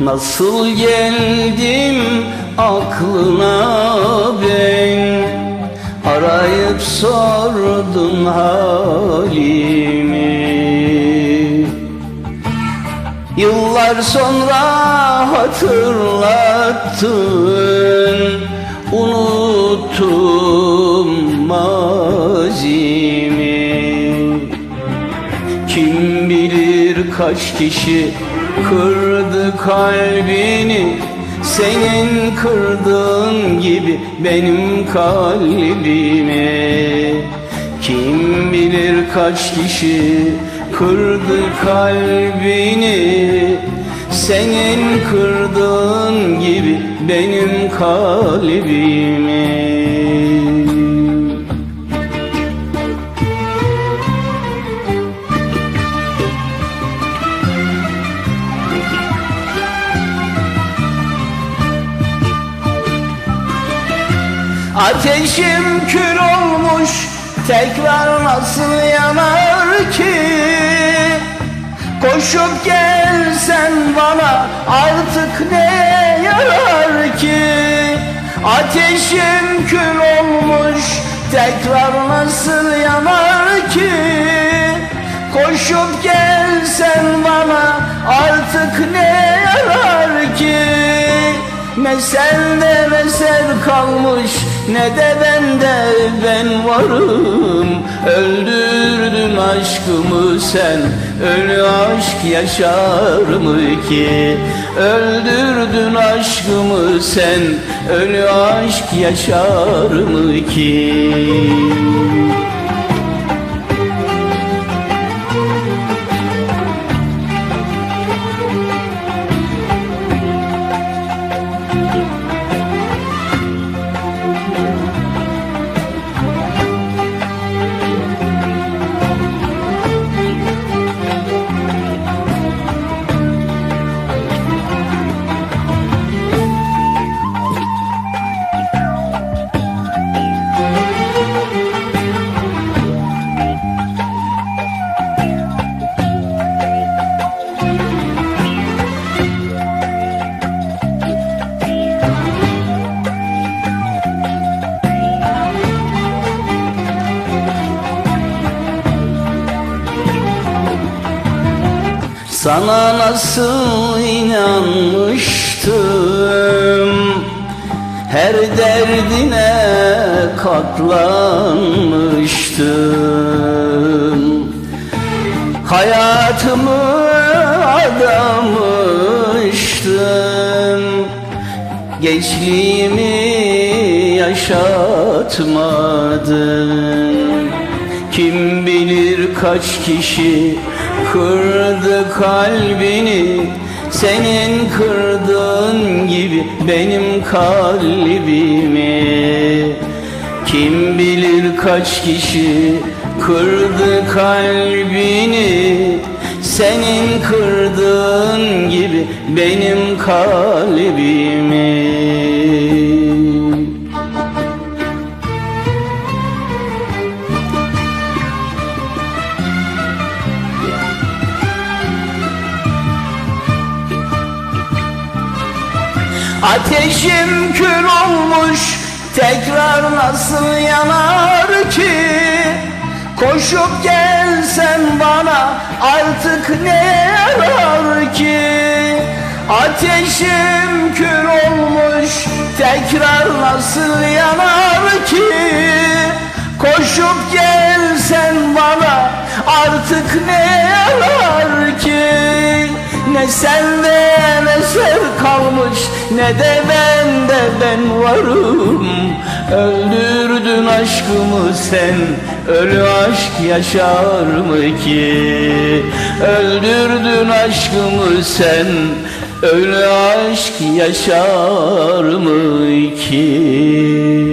Nasıl geldim aklına ben? Arayıp sordun halimi. Yıllar sonra hatırlattın. Unuttum mazimi. Kim bilir kaç kişi kırdı kalbini Senin kırdığın gibi benim kalbimi. Kim bilir kaç kişi kırdı kalbini Senin kırdığın benim kalbimi. Ateşim kül olmuş tekrar nasıl yanar ki? Koşup gelsen bana artık ne Ateşim kül olmuş tekrar nasıl yanar ki? Koşup gelsen bana artık ne yarar ki? Ne sende eser kalmış ne de bende ben varım. Öldürdün aşkımı sen ölü aşk yaşar mı ki Öldürdün aşkımı sen ölü aşk yaşar mı ki Sana nasıl inanmıştım? Her derdine katlanmıştım. Hayatımı adamıştım. Gençliğimi yaşatmadın Kim bilir kaç kişi kırdı kalbini Senin kırdığın gibi benim kalbimi. Kim bilir kaç kişi kırdı kalbini Senin kırdığın gibi benim kalbimi Ateşim kül olmuş tekrar nasıl yanar ki? Koşup gelsen bana artık ne yarar ki? Ateşim kül olmuş tekrar nasıl yanar ki? Koşup gelsen bana artık ne yarar ki Ne sende eser kalmış ne de bende ben varım. Öldürdün aşkımı sen ölü aşk yaşar mı ki? Öldürdün aşkımı sen ölü aşk yaşar mı ki